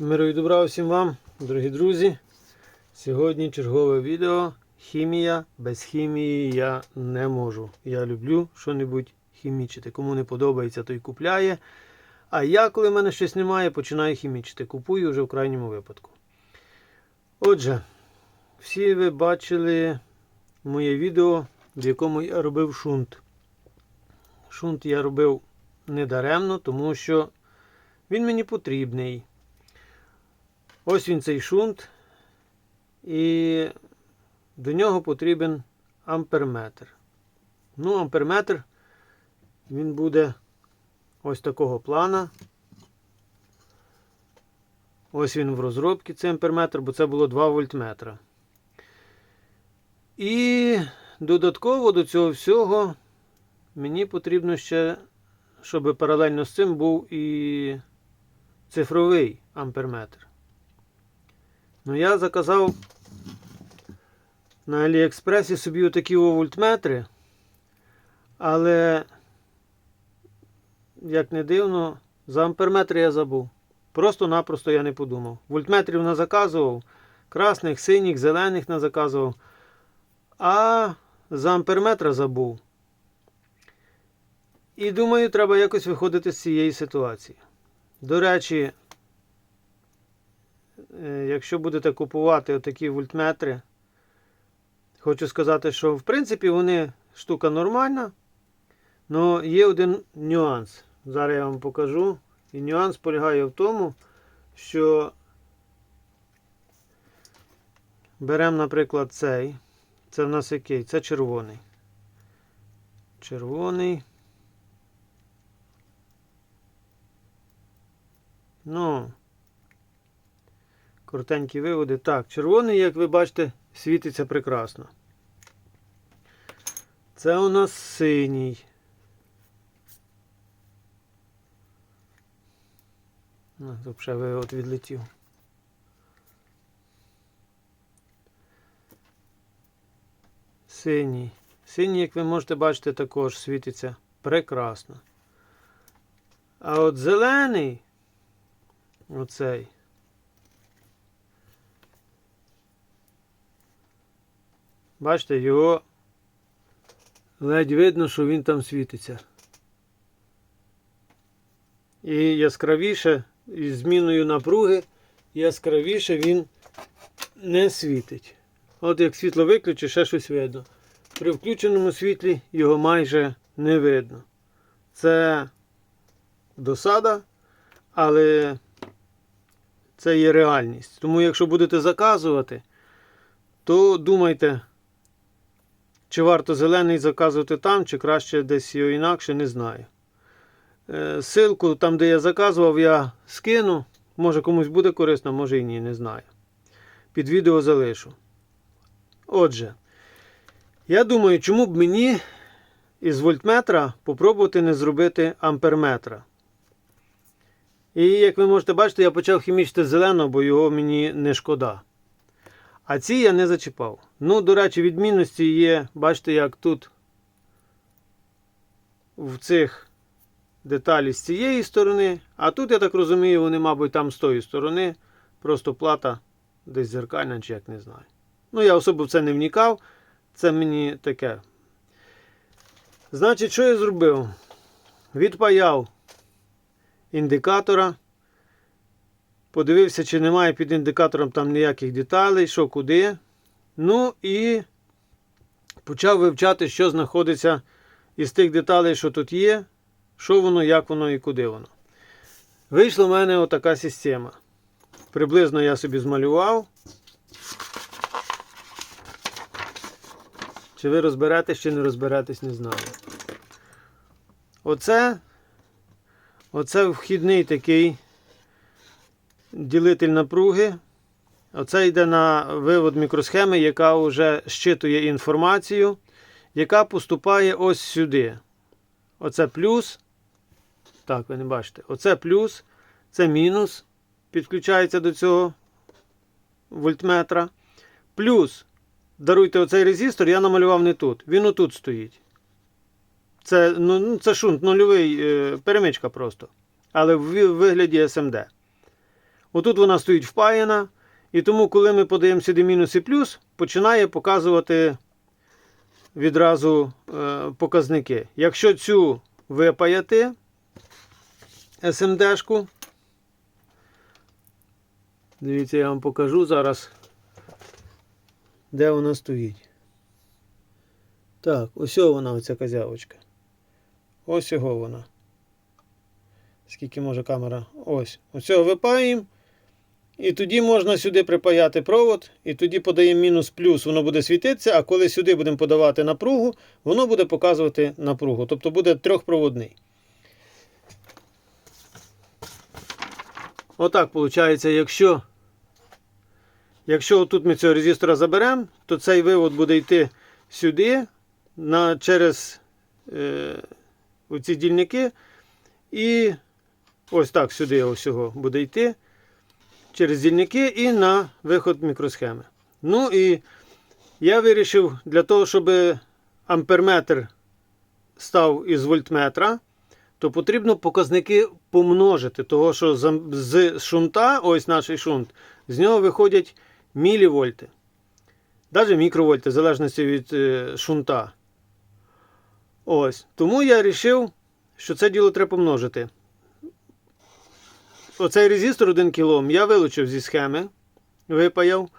Миру і добра всім вам, дорогі друзі. Сьогодні чергове відео. Хімія. Без хімії я не можу. Я люблю що-небудь хімічити. Кому не подобається, той купляє. А я, коли в мене щось немає, починаю хімічити. Купую вже в крайньому випадку. Отже, всі ви бачили моє відео, в якому я робив шунт. Шунт я робив недаремно, тому що він мені потрібний. Ось він цей шунт. І до нього потрібен амперметр. Ну, амперметр він буде ось такого плана. Ось він в розробці, цей амперметр, бо це було 2 вольтметра. І додатково до цього всього мені потрібно ще, щоб паралельно з цим був і цифровий амперметр. Ну, я заказав на Аліекспресі собі отакі о вольтметри, але, як не дивно, за амперметри я забув. Просто-напросто я не подумав. Вольтметрів не заказував, красних, синіх, зелених не заказував. А за амперметра забув. І думаю, треба якось виходити з цієї ситуації. До речі, Якщо будете купувати отакі вольтметри, хочу сказати, що в принципі вони штука нормальна, але є один нюанс. Зараз я вам покажу. І нюанс полягає в тому, що беремо, наприклад, цей. Це в нас який? Це червоний. Червоний. Ну, Коротенькі виводи. Так, червоний, як ви бачите, світиться прекрасно. Це у нас синій. Ну, ще вивод відлетів. Синій. Синій, як ви можете бачити, також світиться прекрасно. А от зелений, оцей. Бачите, його ледь видно, що він там світиться. І яскравіше, із зміною напруги, яскравіше він не світить. От як світло виключиш, ще щось видно. При включеному світлі його майже не видно. Це досада, але це є реальність. Тому якщо будете заказувати, то думайте. Чи варто зелений заказувати там, чи краще десь його інакше, не знаю. Е, Силку там, де я заказував, я скину. Може комусь буде корисно, може і ні, не знаю. Під відео залишу. Отже, я думаю, чому б мені із вольтметра попробувати не зробити амперметра. І як ви можете бачити, я почав хімічити зелено, бо його мені не шкода. А ці я не зачіпав. Ну, до речі, відмінності є, бачите, як тут в цих деталі з цієї сторони. А тут, я так розумію, вони, мабуть, там з тої сторони. Просто плата десь зеркальна, чи як не знаю. Ну, я особо в це не вникав. Це мені таке. Значить, що я зробив? Відпаяв індикатора. Подивився, чи немає під індикатором там ніяких деталей, що куди. Ну і почав вивчати, що знаходиться із тих деталей, що тут є, що воно, як воно і куди воно. Вийшла в мене отака система. Приблизно я собі змалював. Чи ви розберетесь, чи не розберетесь, не знаю. Оце, оце вхідний такий ділитель напруги. Оце йде на вивод мікросхеми, яка вже щитує інформацію, яка поступає ось сюди. Оце плюс. Так, ви не бачите. Оце плюс, це мінус. Підключається до цього вольтметра. Плюс, даруйте оцей резистор, я намалював не тут. Він отут стоїть. Це ну, це шунт, нульовий е, перемичка просто. Але в вигляді СМД. Отут вона стоїть впаяна. І тому, коли ми подаємо сюди мінус і плюс, починає показувати відразу е, показники. Якщо цю випаяти SMD-шку, дивіться, я вам покажу зараз, де вона стоїть. Так, ось вона, оця козявочка. Ось його вона. Скільки може камера? Ось. Ось випаємо. І тоді можна сюди припаяти провод, і тоді подаємо мінус плюс, воно буде світитися, а коли сюди будемо подавати напругу, воно буде показувати напругу. Тобто буде трьохпроводний. Отак виходить, якщо, якщо тут ми цього резистора заберемо, то цей вивод буде йти сюди на, через е, оці дільники. І ось так сюди ось його буде йти через дільники і на виход мікросхеми. Ну і я вирішив для того, щоб амперметр став із вольтметра, то потрібно показники помножити. Того, що з- шунта, ось наш шунт, з нього виходять мілівольти. Навіть мікровольти, в залежності від е, шунта. Ось. Тому я вирішив, що це діло треба помножити. Оцей резистор 1 кОм я вилучив зі схеми, випаяв.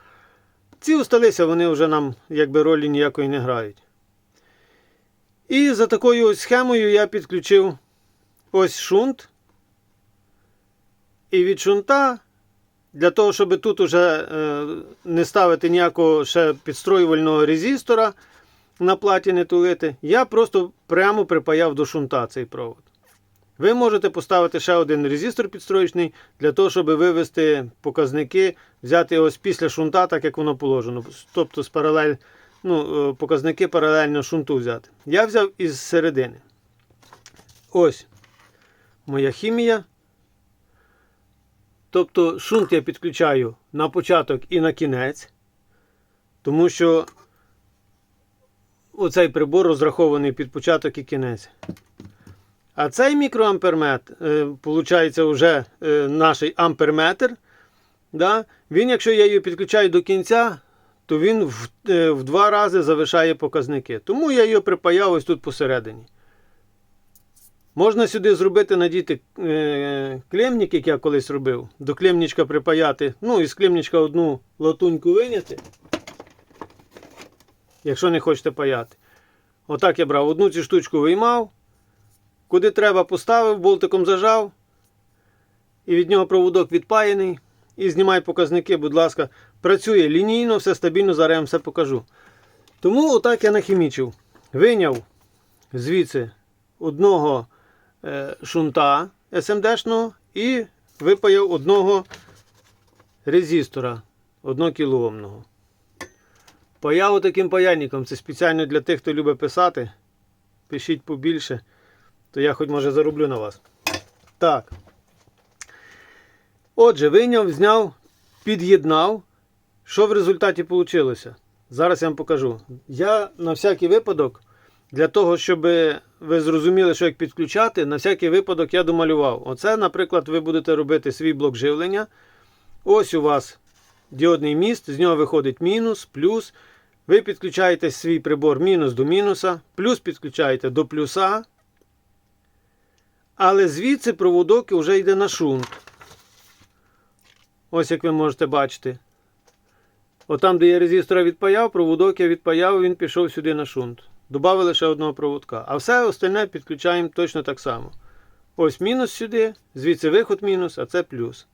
Ці усталися, вони вже нам якби ролі ніякої не грають. І за такою ось схемою я підключив ось шунт. І від шунта, для того, щоб тут уже е, не ставити ніякого ще підстроювального резистора на платі не тулити, я просто прямо припаяв до шунта цей провод. Ви можете поставити ще один резистор підстроєчний для того, щоб вивести показники, взяти ось після шунта, так як воно положено. Тобто з паралель, ну, е, показники паралельно шунту взяти. Я взяв із середини. Ось моя хімія. Тобто шунт я підключаю на початок і на кінець, тому що оцей прибор розрахований під початок і кінець. А цей мікроамперметр, виходить, вже е, наш амперметр. Да? Він, якщо я її підключаю до кінця, то він в, е, в два рази завишає показники. Тому я її припаяв ось тут посередині. Можна сюди зробити, надіти е, клемник, як я колись робив, до клемничка припаяти, ну, із клемничка одну латуньку виняти, якщо не хочете паяти. Отак я брав, одну цю штучку виймав. Куди треба поставив, болтиком зажав. І від нього проводок відпаяний. І знімай показники, будь ласка. Працює лінійно, все стабільно, зараз я вам все покажу. Тому отак я нахімічив. Виняв звідси одного е, шунта СМДшного і випаяв одного резистора 1 кілоомного. Паяв таким паяльником. Це спеціально для тих, хто любить писати. Пишіть побільше то я хоч може зароблю на вас. Так. Отже, вийняв, зняв, під'єднав. Що в результаті вийшло? Зараз я вам покажу. Я на всякий випадок, для того, щоб ви зрозуміли, що як підключати, на всякий випадок я домалював. Оце, наприклад, ви будете робити свій блок живлення. Ось у вас діодний міст, з нього виходить мінус, плюс. Ви підключаєте свій прибор мінус до мінуса, плюс підключаєте до плюса. Але звідси проводок вже йде на шунт. Ось як ви можете бачити. Отам, де я резистора відпаяв, проводок я відпаяв, він пішов сюди на шунт. Добавили ще одного проводка. А все остальне підключаємо точно так само. Ось мінус сюди, звідси виход мінус, а це плюс.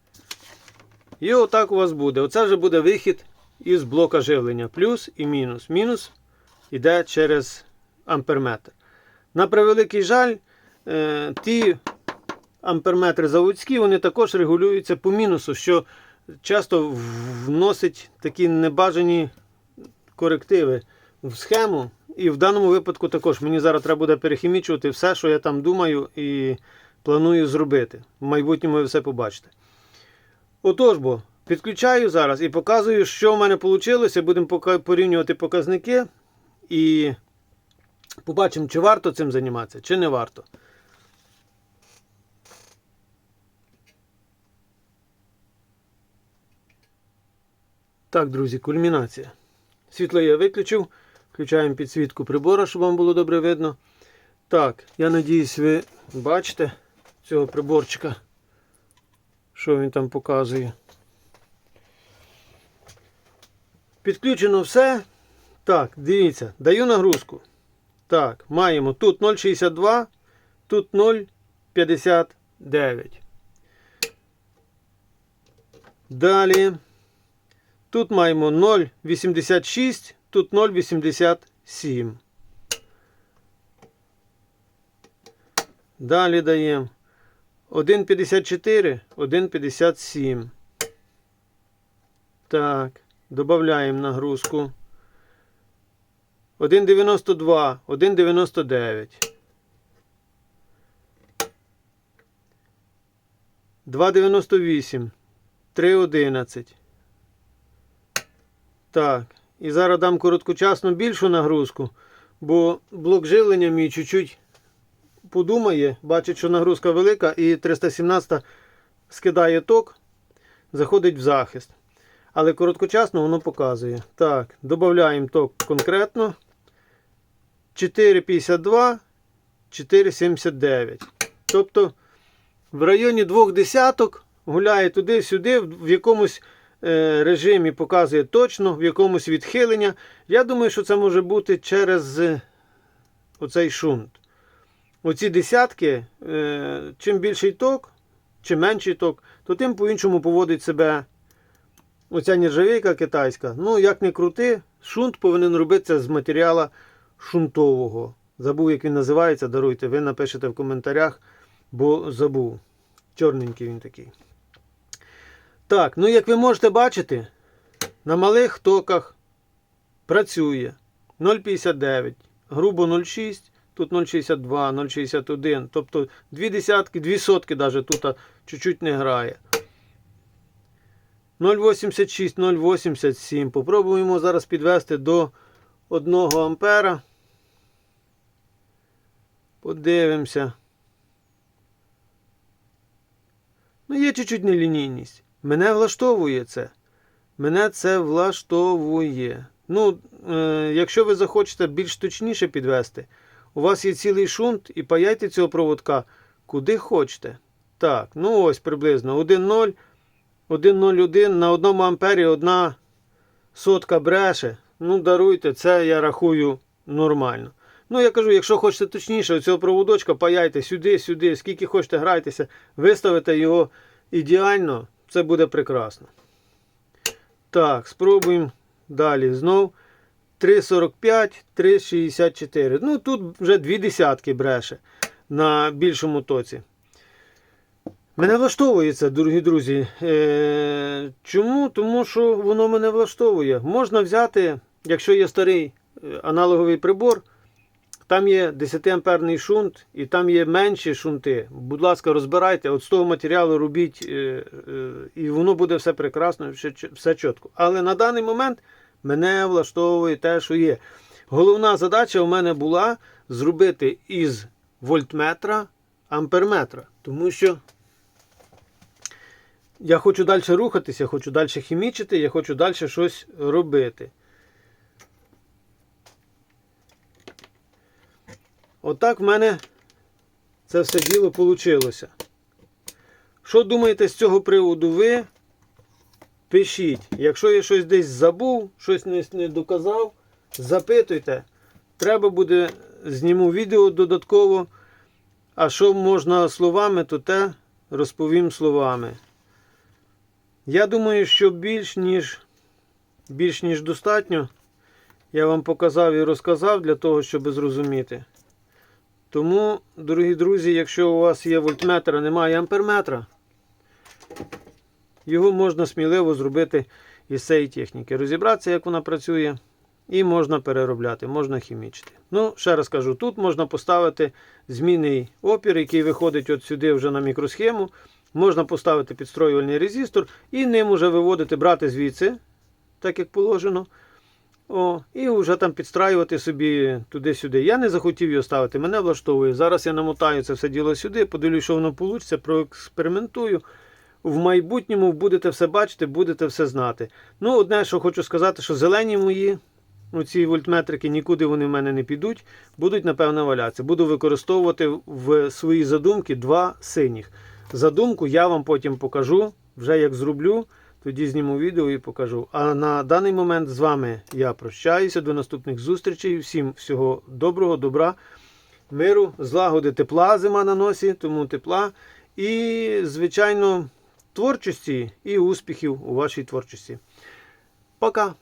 І отак у вас буде. Оце вже буде вихід із блока живлення. Плюс і мінус. Мінус йде через амперметр. На превеликий жаль. Е, ті амперметри заводські, вони також регулюються по мінусу, що часто вносить такі небажані корективи в схему. І в даному випадку також мені зараз треба буде перехімічувати все, що я там думаю і планую зробити. В майбутньому ви все побачите. Отож бо, підключаю зараз і показую, що в мене вийшло. Будемо порівнювати показники і побачимо, чи варто цим займатися, чи не варто. Так, друзі, кульмінація. Світло я виключив. Включаємо підсвітку прибора, щоб вам було добре видно. Так, я надіюсь, ви бачите цього приборчика, що він там показує. Підключено все. Так, дивіться, даю нагрузку. Так, маємо тут 0,62, тут 0,59. Далі. Тут маємо 0,86, тут 0,87. Далі даємо 1,54, 1,57. Так, додаємо нагрузку. 1,92, 1,99. 2,98, 3,11. Так, і зараз дам короткочасну більшу нагрузку, бо блок живлення мій чуть-чуть подумає, бачить, що нагрузка велика, і 317 скидає ток, заходить в захист. Але короткочасно воно показує. Так, додаємо ток конкретно. 4,52, 4,79. Тобто в районі двох десяток гуляє туди-сюди, в якомусь режимі показує точно, в якомусь відхилення. Я думаю, що це може бути через е, оцей шунт. Оці десятки, е, чим більший ток, чим менший ток, то тим по-іншому поводить себе оця нержавійка китайська. Ну, як не крути, шунт повинен робитися з матеріалу шунтового. Забув, як він називається, даруйте, ви напишете в коментарях, бо забув. Чорненький він такий. Так, ну як ви можете бачити, на малих токах працює 0,59, грубо 0,6, тут 0,62, 0,61. Тобто дві десятки, дві сотки навіть тут чуть-чуть не грає. 0,86, 0,87. Попробуємо зараз підвести до 1 ампера. Подивимося. Ну, є чуть-чуть нелінійність. Мене влаштовує це. Мене це влаштовує. Ну, е, якщо ви захочете більш точніше підвести, у вас є цілий шунт і паяйте цього проводка куди хочете. Так, ну ось приблизно 1,0, 1,01 на 1 ампері одна сотка бреше. Ну, даруйте, це я рахую нормально. Ну, я кажу, якщо хочете точніше, цього проводочка паяйте сюди, сюди, скільки хочете, грайтеся, виставите його ідеально, це буде прекрасно. Так, спробуємо далі. Знов 3,45, 3,64. Ну, тут вже дві десятки бреше на більшому тоці. Мене влаштовує це, дорогі друзі. Е, чому? Тому що воно мене влаштовує. Можна взяти, якщо є старий е, аналоговий прибор, там є 10-амперний шунт і там є менші шунти. Будь ласка, розбирайте, от з того матеріалу робіть, е, е, і воно буде все прекрасно, все, чітко. Але на даний момент мене влаштовує те, що є. Головна задача у мене була зробити із вольтметра амперметра. Тому що я хочу далі рухатися, я хочу далі хімічити, я хочу далі щось робити. Отак в мене це все діло вийшло. Що думаєте з цього приводу ви? Пишіть. Якщо я щось десь забув, щось не, доказав, запитуйте. Треба буде зніму відео додатково. А що можна словами, то те розповім словами. Я думаю, що більш ніж, більш ніж достатньо. Я вам показав і розказав для того, щоб зрозуміти. Тому, дорогі друзі, якщо у вас є вольтметр, а немає амперметра, його можна сміливо зробити із цієї техніки. Розібратися, як вона працює, і можна переробляти, можна хімічити. Ну, ще раз кажу, тут можна поставити змінний опір, який виходить от сюди вже на мікросхему. Можна поставити підстроювальний резистор і ним уже виводити, брати звідси, так як положено. О, І вже там підстраювати собі туди-сюди. Я не захотів його ставити, мене влаштовує. Зараз я намотаю це все діло сюди, подивлюсь, що воно вийде, проекспериментую. в майбутньому будете все бачити, будете все знати. Ну, одне, що хочу сказати, що зелені мої. Оці вольтметрики нікуди вони в мене не підуть, будуть, напевно, валятися. Буду використовувати в свої задумки два синіх. Задумку я вам потім покажу, вже як зроблю, тоді зніму відео і покажу. А на даний момент з вами я прощаюся. До наступних зустрічей. Всім всього доброго, добра, миру, злагоди, тепла зима на носі, тому тепла. І, звичайно, творчості і успіхів у вашій творчості. Пока!